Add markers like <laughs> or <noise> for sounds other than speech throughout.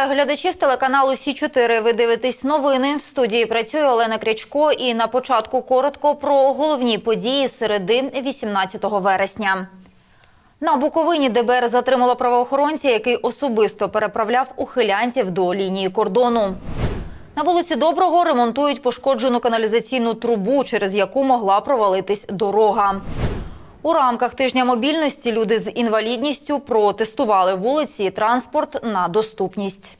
Вітаю глядачів телеканалу Сі 4 Ви дивитесь новини. В студії працює Олена Крячко. І на початку коротко про головні події середи 18 вересня. На Буковині ДБР затримало правоохоронця, який особисто переправляв ухилянців до лінії кордону. На вулиці Доброго ремонтують пошкоджену каналізаційну трубу, через яку могла провалитись дорога. У рамках тижня мобільності люди з інвалідністю протестували вулиці і транспорт на доступність.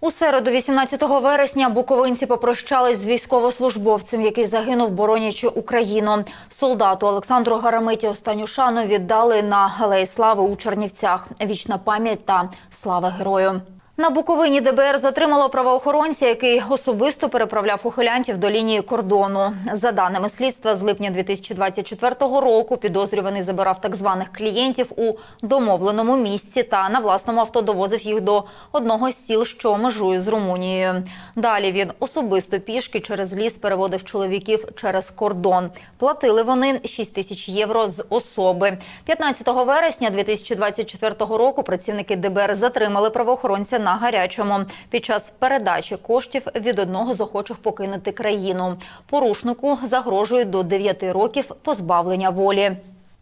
У середу, 18 вересня, буковинці попрощались з військовослужбовцем, який загинув, боронячи Україну. Солдату Олександру Гарамиті останню шану віддали на Галеї Слави у Чернівцях. Вічна пам'ять та слава герою. На Буковині ДБР затримало правоохоронця, який особисто переправляв ухилянтів до лінії кордону. За даними слідства, з липня 2024 року підозрюваний забирав так званих клієнтів у домовленому місці та на власному авто довозив їх до одного з сіл, що межує з Румунією. Далі він особисто пішки через ліс переводив чоловіків через кордон. Платили вони 6 тисяч євро з особи. 15 вересня 2024 року працівники ДБР затримали правоохоронця на гарячому під час передачі коштів від одного з охочих покинути країну. Порушнику загрожують до 9 років позбавлення волі.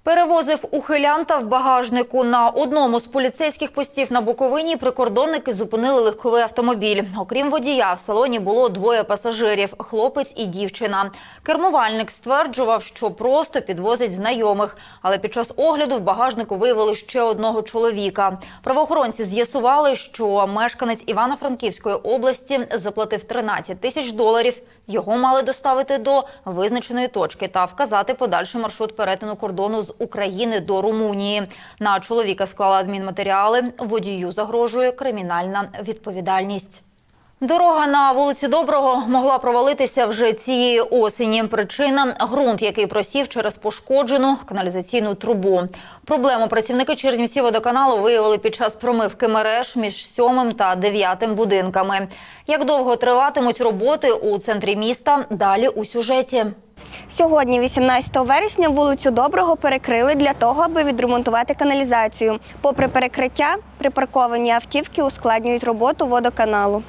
Перевозив ухилянта в багажнику на одному з поліцейських постів на Буковині. Прикордонники зупинили легковий автомобіль. Окрім водія, в салоні було двоє пасажирів: хлопець і дівчина. Кермувальник стверджував, що просто підвозить знайомих, але під час огляду в багажнику виявили ще одного чоловіка. Правоохоронці з'ясували, що мешканець Івано-Франківської області заплатив 13 тисяч доларів. Його мали доставити до визначеної точки та вказати подальший маршрут перетину кордону з України до Румунії. На чоловіка склали адмінматеріали. Водію загрожує кримінальна відповідальність. Дорога на вулиці Доброго могла провалитися вже цієї осені. Причина – ґрунт, який просів через пошкоджену каналізаційну трубу. Проблему працівники Чернівці водоканалу виявили під час промивки мереж між сьомим та дев'ятим будинками. Як довго триватимуть роботи у центрі міста? Далі у сюжеті. Сьогодні, 18 вересня, вулицю Доброго перекрили для того, аби відремонтувати каналізацію. Попри перекриття, припарковані автівки ускладнюють роботу водоканалу.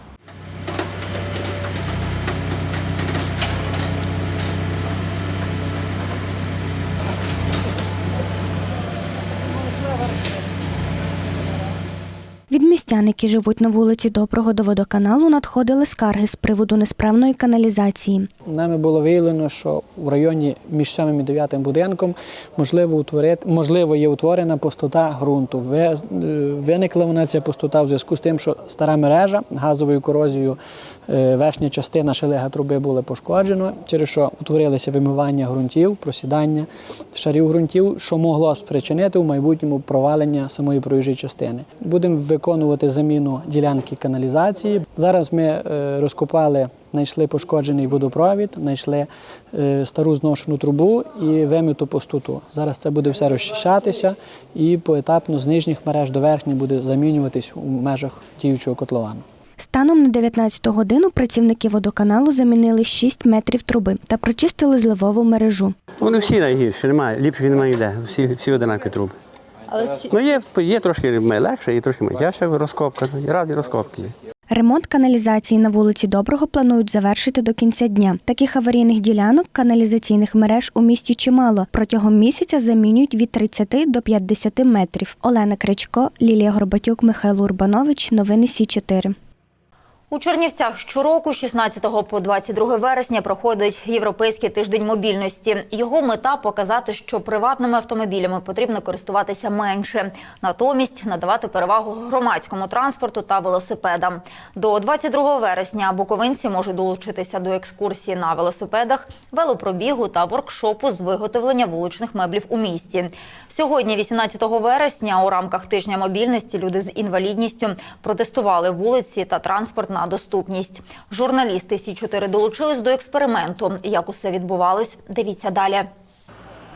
Містян, які живуть на вулиці Доброго до водоканалу, надходили скарги з приводу несправної каналізації. Нами було виявлено, що в районі між 7 і 9 будинком можливо утворити, можливо є утворена пустота ґрунту. Е, Виникла вона ця пустота в зв'язку з тим, що стара мережа газовою корозією е, верхня частина шелега труби була пошкоджена, через що утворилися вимивання ґрунтів, просідання шарів ґрунтів, що могло спричинити в майбутньому провалення самої проїжджої частини. Будемо виконувати заміну ділянки каналізації. Зараз ми е, розкопали знайшли пошкоджений водопровід, знайшли е, стару зношену трубу і вимиту пустоту. Зараз це буде все розчищатися і поетапно з нижніх мереж до верхніх буде замінюватись у межах діючого котловану. Станом на 19 годину працівники водоканалу замінили 6 метрів труби та прочистили зливову мережу. Вони всі найгірші, немає, ліпше немає ніде, всі, всі одинакові труби. Ну, є, є трошки легше і трошки ще розкопка, і раз і розкопки є. Ремонт каналізації на вулиці Доброго планують завершити до кінця дня. Таких аварійних ділянок каналізаційних мереж у місті чимало. Протягом місяця замінюють від 30 до 50 метрів. Олена Кричко, Лілія Горбатюк, Михайло Урбанович. Новини Сі 4 У Чернівцях щороку, з 16 по 22 вересня, проходить Європейський тиждень мобільності. Його мета показати, що приватними автомобілями потрібно користуватися менше, натомість надавати перевагу громадському транспорту та велосипедам. До 22 вересня буковинці можуть долучитися до екскурсії на велосипедах, велопробігу та воркшопу з виготовлення вуличних меблів у місті. Сьогодні, 18 вересня, у рамках тижня мобільності люди з інвалідністю протестували вулиці та транспорт на доступність. Журналісти Сі 4 долучились до експерименту. Як усе відбувалось, дивіться далі.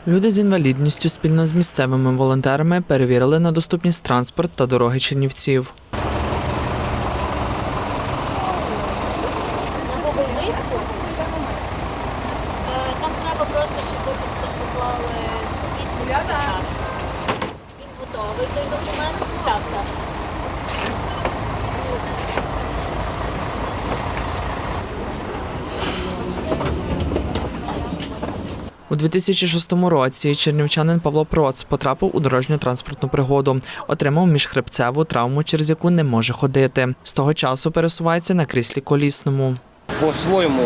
Люди з інвалідністю спільно з місцевими волонтерами перевірили на доступність транспорт та дороги Чернівців. Там треба просто, щоб ви поклали підпис спочатку. Він готовий той документ. У 2006 році чернівчанин Павло Проц потрапив у дорожню транспортну пригоду, отримав міжхребцеву травму, через яку не може ходити. З того часу пересувається на кріслі колісному. по своєму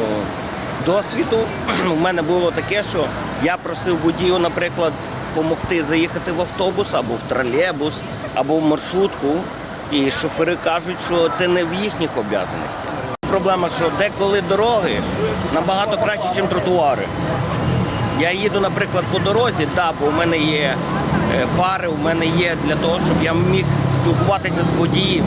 досвіду <clears throat> у мене було таке, що я просив водію, наприклад, допомогти заїхати в автобус або в тролейбус, або в маршрутку. І шофери кажуть, що це не в їхніх обов'язаностях. Проблема, що деколи дороги набагато краще, ніж тротуари. Я їду, наприклад, по дорозі, да, бо у мене є е, фари, у мене є для того, щоб я міг спілкуватися з водієм.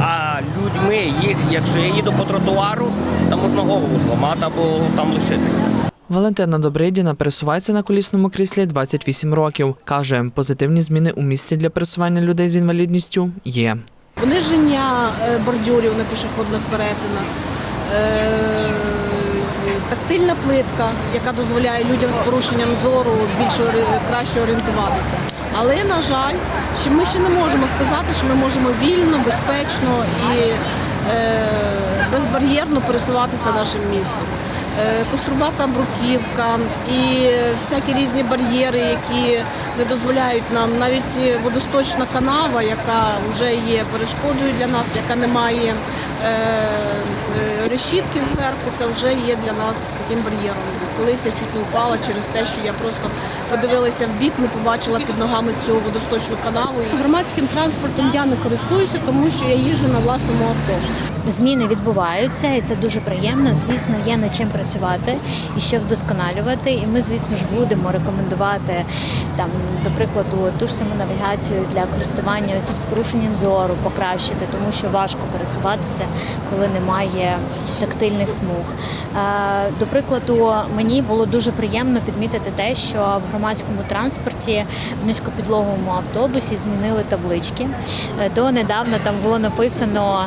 А людьми, їх, якщо я їду по тротуару, там можна голову зламати або там лишитися. Валентина Добридіна пересувається на колісному кріслі 28 років. Каже, позитивні зміни у місті для пересування людей з інвалідністю є. пониження е, бордюрів на пішохідних перетинах, е, тактильна плитка, яка дозволяє людям з порушенням зору більше краще орієнтуватися. Але, на жаль, що ми ще не можемо сказати, що ми можемо вільно, безпечно і е, безбар'єрно пересуватися нашим містом. Е, Кострубата бруківка і всякі різні бар'єри, які не дозволяють нам навіть водосточна канава, яка вже є перешкодою для нас, яка не має е, е, решітки зверху, це вже є для нас таким бар'єром. Колись я чуть не впала через те, що я просто подивилася в бік, не побачила під ногами цю водосточну канаву. Громадським транспортом я не користуюся, тому що я їжджу на власному авто. Зміни відбуваються, і це дуже приємно. Звісно, є над чим працювати і що вдосконалювати. І ми, звісно ж, будемо рекомендувати там, до прикладу, ту ж саму навігацію для користування осіб з порушенням зору покращити, тому що важко пересуватися, коли немає тактильних смуг. Е, До прикладу, мені було дуже приємно підмітити те, що в громадському транспорті в низькопідлоговому автобусі змінили таблички. Е, До недавно там було написано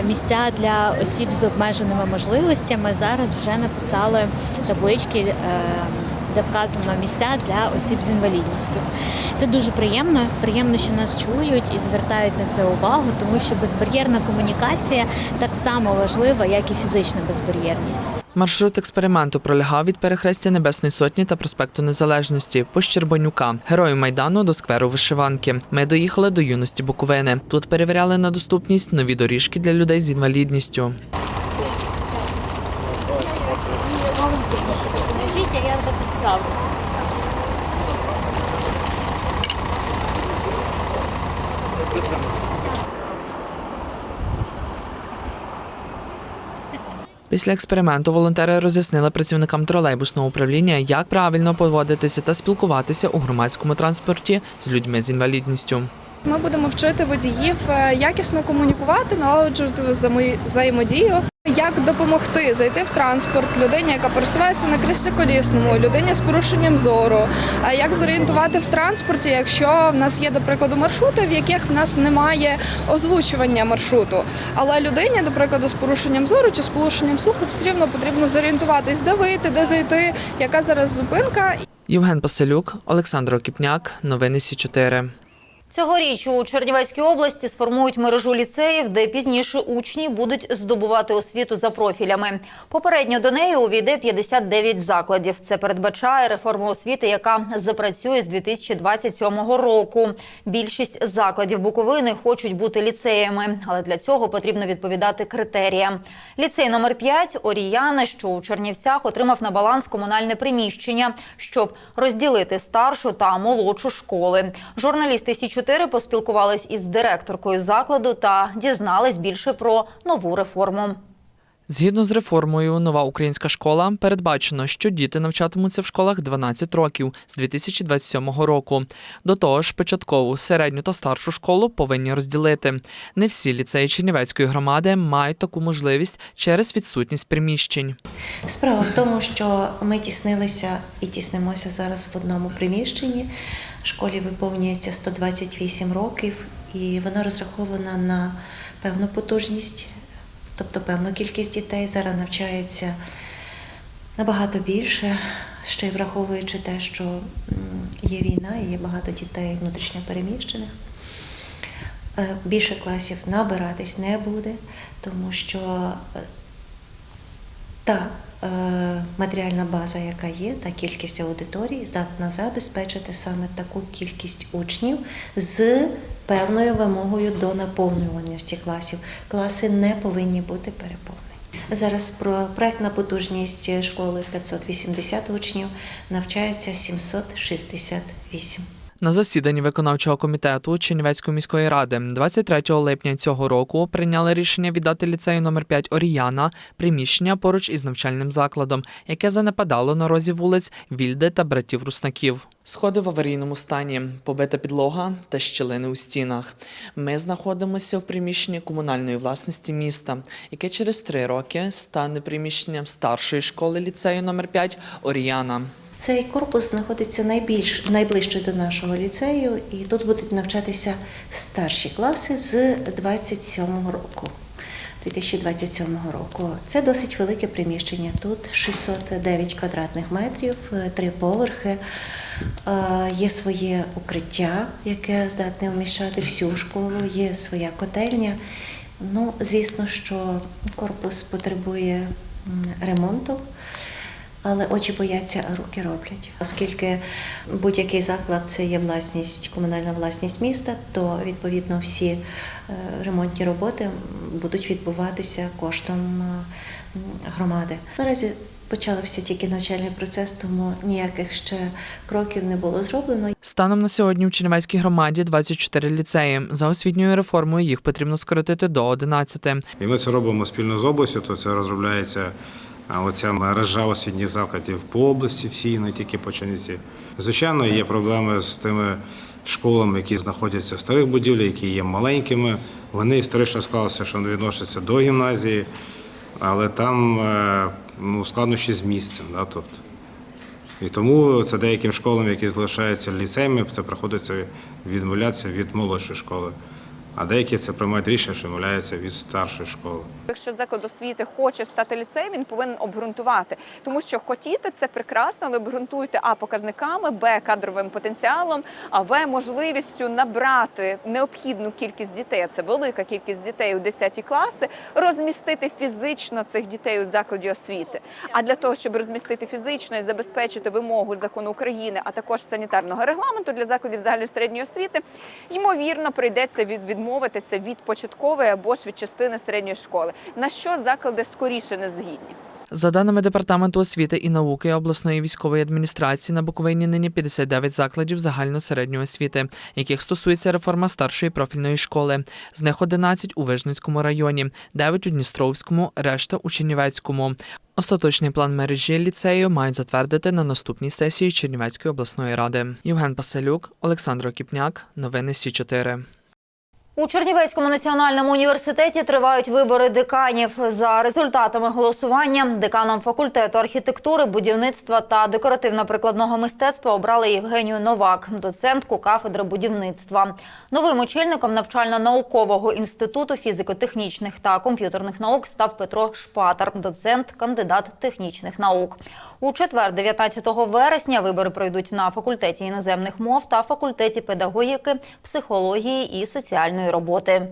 е, місця для осіб з обмеженими можливостями. Зараз вже написали таблички. е, Де вказано місця для осіб з інвалідністю. Це дуже приємно. Приємно, що нас чують і звертають на це увагу, тому що безбар'єрна комунікація так само важлива, як і фізична безбар'єрність. Маршрут експерименту пролягав від перехрестя Небесної Сотні та проспекту Незалежності по Щербанюка, герою майдану до скверу вишиванки. Ми доїхали до юності Буковини. Тут перевіряли на доступність нові доріжки для людей з інвалідністю. Я вже тут справлюся. Після експерименту волонтери роз'яснили працівникам тролейбусного управління, як правильно поводитися та спілкуватися у громадському транспорті з людьми з інвалідністю. Ми будемо вчити водіїв е, якісно комунікувати, налагоджувати взаємо- взаємодію, як допомогти зайти в транспорт людині, яка пересувається на крисіколісному, людині з порушенням зору, а як зорієнтувати в транспорті, якщо в нас є, до прикладу, маршрути, в яких в нас немає озвучування маршруту. Але людині, до прикладу, з порушенням зору чи з порушенням слуху, все рівно потрібно зорієнтуватись, де вийти, де зайти, яка зараз зупинка. Євген Паселюк, Олександр Окіпняк, новини Сі 4 Цьогоріч у Чернівецькій області сформують мережу ліцеїв, де пізніше учні будуть здобувати освіту за профілями. Попередньо до неї увійде 59 закладів. Це передбачає реформу освіти, яка запрацює з 2027 року. Більшість закладів Буковини хочуть бути ліцеями, але для цього потрібно відповідати критеріям. Ліцей номер 5 Оріяна, що у Чернівцях отримав на баланс комунальне приміщення, щоб розділити старшу та молодшу школи. Журналісти Сі 4 поспілкувались із директоркою закладу та дізнались більше про нову реформу. Згідно з реформою, нова українська школа передбачено, що діти навчатимуться в школах 12 років з 2027 року. До того ж, початкову, середню та старшу школу повинні розділити. Не всі ліцеї Чернівецької громади мають таку можливість через відсутність приміщень. Справа в тому, що ми тіснилися і тіснимося зараз в одному приміщенні. Школі виповнюється 128 років, і вона розрахована на певну потужність, тобто певну кількість дітей. Зараз навчається набагато більше, ще й враховуючи те, що є війна і є багато дітей внутрішньо переміщених. Е, Більше класів набиратись не буде, тому що е, та матеріальна база, яка є, та кількість аудиторій здатна забезпечити саме таку кількість учнів з певною вимогою до наповнюваності класів. Класи не повинні бути переповнені. Зараз про проектна потужність школи 580 учнів навчається 768. На засіданні виконавчого комітету Чернівецької міської ради 23 липня цього року прийняли рішення віддати ліцею номер 5 Оріяна приміщення поруч із навчальним закладом, яке занепадало на розі вулиць Вільди та братів Руснаків. Сходи в аварійному стані, побита підлога та щілини у стінах. Ми знаходимося в приміщенні комунальної власності міста, яке через три роки стане приміщенням старшої школи ліцею номер 5 Оріяна. Цей корпус знаходиться найбільш найближче до нашого ліцею, і тут будуть навчатися старші класи з 27 року. 2027 року. Це досить велике приміщення. Тут 609 квадратних метрів, е, три поверхи. Е, Є своє укриття, яке здатне вміщати всю школу, є своя котельня. Ну, звісно, що корпус потребує ремонту. Але очі бояться, а руки роблять. Оскільки будь-який заклад це є власність, комунальна власність міста, то відповідно всі е, ремонтні роботи будуть відбуватися коштом е, громади. Наразі почався тільки навчальний процес, тому ніяких ще кроків не було зроблено. Станом на сьогодні в Чернівецькій громаді 24 ліцеї. За освітньою реформою їх потрібно скоротити до 11. І ми це робимо спільно з областю, то це розробляється а, оця мережа освітніх закладів по області, всій, не тільки по Чернівці. Звичайно, є проблеми з тими школами, які знаходяться в старих будівлях, які є маленькими. Вони історично склалися, що вони відносяться до гімназії, але там е, ну, складнощі з місцем. Да, тобто. І тому це деяким школам, які залишаються ліцеями, це приходиться відмовлятися від молодшої школи. А деякі це приймають рішення, що відмовляються від старшої школи. Якщо заклад освіти хоче стати ліцеєм, він повинен обґрунтувати, тому що хотіти це прекрасно, але обґрунтуйте а показниками, б кадровим потенціалом, а в можливістю набрати необхідну кількість дітей. Це велика кількість дітей у 10 класи, розмістити фізично цих дітей у закладі освіти. А для того, щоб розмістити фізично і забезпечити вимогу закону України, а також санітарного регламенту для закладів загальної середньої освіти, ймовірно, прийдеться від відмовитися від початкової або ж від частини середньої школи. На що заклади скоріше не згідні? За даними департаменту освіти і науки обласної військової адміністрації на Буковині нині 59 закладів загальносередньої освіти, яких стосується реформа старшої профільної школи. З них 11 у Вижницькому районі, 9 у Дністровському, решта у Чернівецькому. Остаточний план мережі ліцею мають затвердити на наступній сесії Чернівецької обласної ради. Євген Паселюк, Олександр Окіпняк. Новини Сі 4 У Чернівецькому національному університеті тривають вибори деканів. За результатами голосування деканом факультету архітектури, будівництва та декоративно-прикладного мистецтва обрали Євгенію Новак, доцентку кафедри будівництва. Новим очільником навчально-наукового інституту фізико-технічних та комп'ютерних наук став Петро Шпатар, доцент, кандидат технічних наук. У четвер, 19 вересня, вибори пройдуть на факультеті іноземних мов та факультеті педагогіки, психології і соціальної роботи.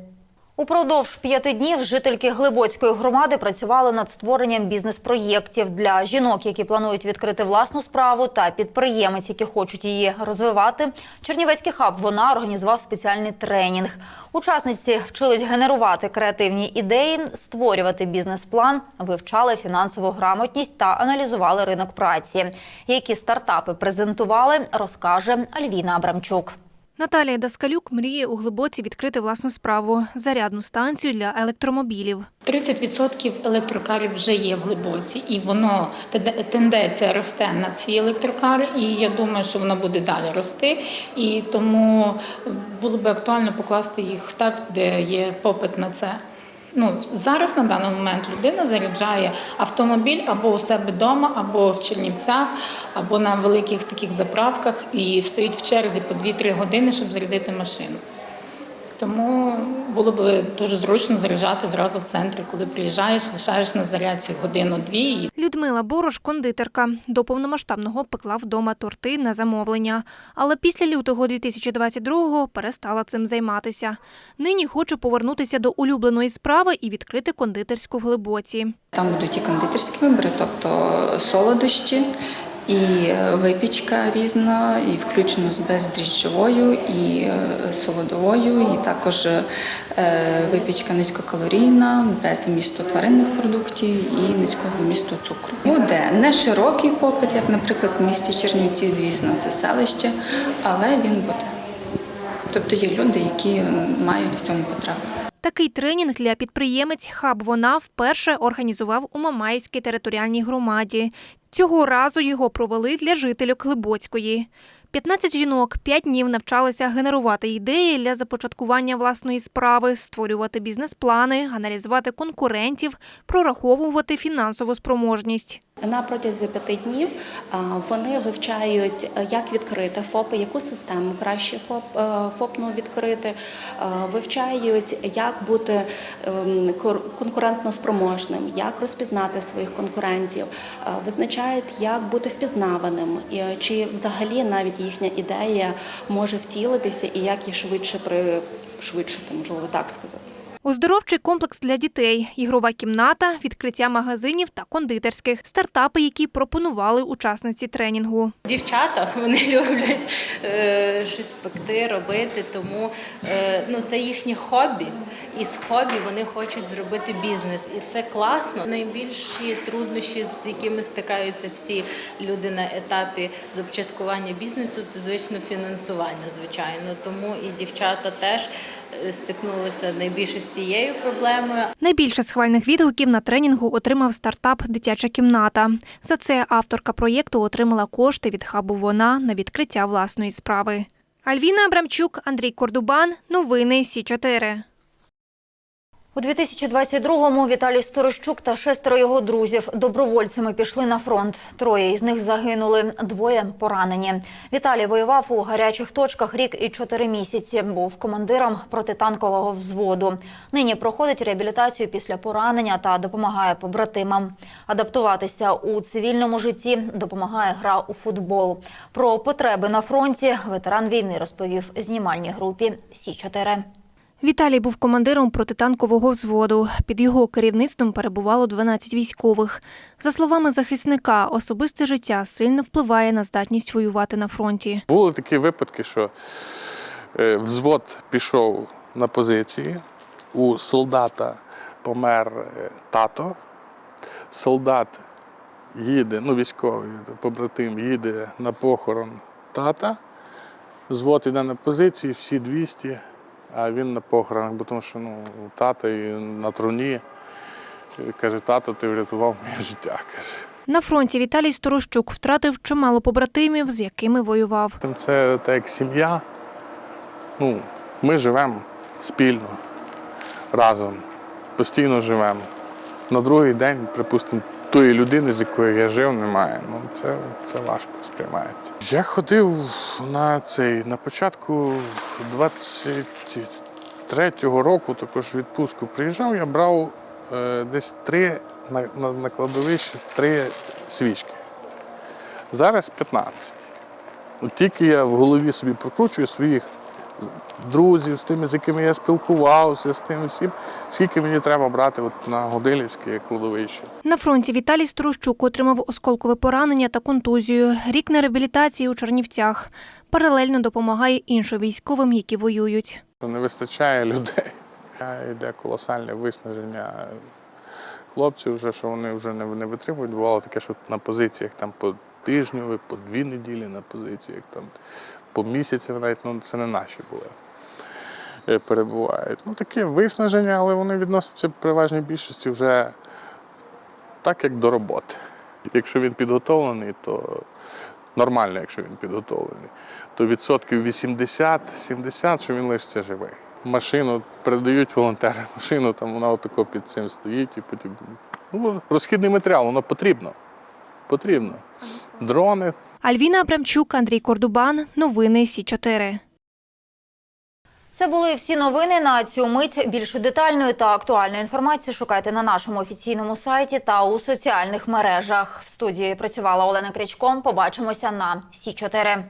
Упродовж п'яти днів жительки Глибоцької громади працювали над створенням бізнес-проєктів для жінок, які планують відкрити власну справу, та підприємець, які хочуть її розвивати. Чернівецький хаб вона організував спеціальний тренінг. Учасниці вчились генерувати креативні ідеї, створювати бізнес-план, вивчали фінансову грамотність та аналізували ринок праці. Які стартапи презентували, розкаже Альвіна Абрамчук. Наталія Даскалюк мріє у Глибоці відкрити власну справу – зарядну станцію для електромобілів. 30% електрокарів вже є в Глибоці, і воно тенденція росте на ці електрокари, і я думаю, що воно буде далі рости. І тому було б актуально покласти їх так, де є попит на це. Ну, зараз на даний момент людина заряджає автомобіль або у себе вдома, або в Чернівцях, або на великих таких заправках і стоїть в черзі по 2-3 години, щоб зарядити машину. Тому було б дуже зручно заряджати зразу в центрі, коли приїжджаєш, лишаєш на зарядці годину-дві. Людмила Борош, кондитерка, до повномасштабного пекла вдома торти на замовлення. Але після лютого 2022-го перестала цим займатися. Нині хоче повернутися до улюбленої справи і відкрити кондитерську в Глибоці. Там будуть і кондитерські вибори, тобто солодощі, і випічка різна, і включно з бездріжджовою, і е, солодовою, і також е, випічка низькокалорійна, без вмісту тваринних продуктів і низького вмісту цукру. Буде не широкий попит, як, наприклад, в місті Чернівці, звісно, це селище, але він буде. Тобто є люди, які мають в цьому потребу. Такий тренінг для підприємець Хаб вона вперше організував у Мамаївській територіальній громаді. Цього разу його провели для жителів Глибоцької. 15 жінок 5 днів навчалися генерувати ідеї для започаткування власної справи, створювати бізнес-плани, аналізувати конкурентів, прораховувати фінансову спроможність. На протязі п'яти днів вони вивчають, е, як відкрити ФОПи, яку систему краще ФОП, е, ФОПну відкрити, вивчають, як бути ем, конкурентно спроможним, як розпізнати своїх конкурентів, визначають, як бути впізнаваним, чи взагалі навіть їхня ідея може втілитися і як її швидше пришвидшити, можливо так сказати. Оздоровчий комплекс для дітей, ігрова кімната, відкриття магазинів та кондитерських, стартапи, які пропонували учасниці тренінгу. Дівчата <laughs> вони люблять е, щось пекти, робити, тому е, ну, це їхнє хобі. І з хобі вони хочуть зробити бізнес. І це класно. Найбільші труднощі, з якими стикаються всі люди на етапі започаткування бізнесу, це звично фінансування, звичайно. Тому і дівчата теж е, стикнулися найбільше з цією проблемою. Найбільше схвальних відгуків на тренінгу отримав стартап Дитяча кімната. За це авторка проєкту отримала кошти від хабу Вона на відкриття власної справи. Альвіна Абрамчук, Андрій Кордубан. Новини Сі 4 У 2022-му Віталій Сторощук та шестеро його друзів добровольцями пішли на фронт. Троє із них загинули, двоє поранені. Віталій воював у гарячих точках рік і чотири місяці. Був командиром протитанкового взводу. Нині проходить реабілітацію після поранення та допомагає побратимам. Адаптуватися у цивільному житті допомагає гра у футбол. Про потреби на фронті ветеран війни розповів знімальній групі Сі 4 Віталій був командиром протитанкового взводу. Під його керівництвом перебувало 12 військових. За словами захисника, особисте життя сильно впливає на здатність воювати на фронті. Були такі випадки, що е, взвод пішов на позиції, у солдата помер е, тато, солдат їде, ну військовий побратим їде на похорон тата, взвод йде на позиції, всі 200, а він на похоронах, бо тому що ну, у тата і на труні. Каже, тато, ти врятував моє життя. <laughs> каже. На фронті Віталій Сторощук втратив чимало побратимів, з якими воював. Це так як сім'я. Ну, ми живемо спільно, разом, постійно живемо. На другий день, припустимо, тої людини, з якою я жив, немає. Ну, це, це важко сприймається. Я ходив на цей на початку 23-го року, також відпустку приїжджав, я брав е, десь три на, на, на кладовищі три свічки. Зараз 15. От тільки я в голові собі прокручую своїх друзів, з тими, з якими я спілкувався, з тими всім, скільки мені треба брати от на Годилівське кладовище. На фронті Віталій Сторощук отримав осколкове поранення та контузію. Рік на реабілітації у Чернівцях. Паралельно допомагає іншим військовим, які воюють. Не вистачає людей. Йде колосальне виснаження хлопців, вже, що вони вже не, не витримують. Бувало таке, що на позиціях там по тижню, по дві неділі на позиціях, там, по місяці навіть ну, це не наші були. е, Перебувають. Ну, таке виснаження, але вони відносяться в переважній більшості вже так, як до роботи. Якщо він підготовлений, то нормально, якщо він підготовлений, то відсотків 80-70, що він лишиться живий. Машину передають волонтери, <laughs> машину, там вона отако під цим стоїть і потім. Ну, розхідний матеріал, воно потрібно. Потрібно. Дрони, Альвіна Абрамчук, Андрій Кордубан. Новини Сі 4 Це були всі новини на цю мить. Більше детальної та актуальної інформації шукайте на нашому офіційному сайті та у соціальних мережах. В студії працювала Олена Крячком. Побачимося на Сі 4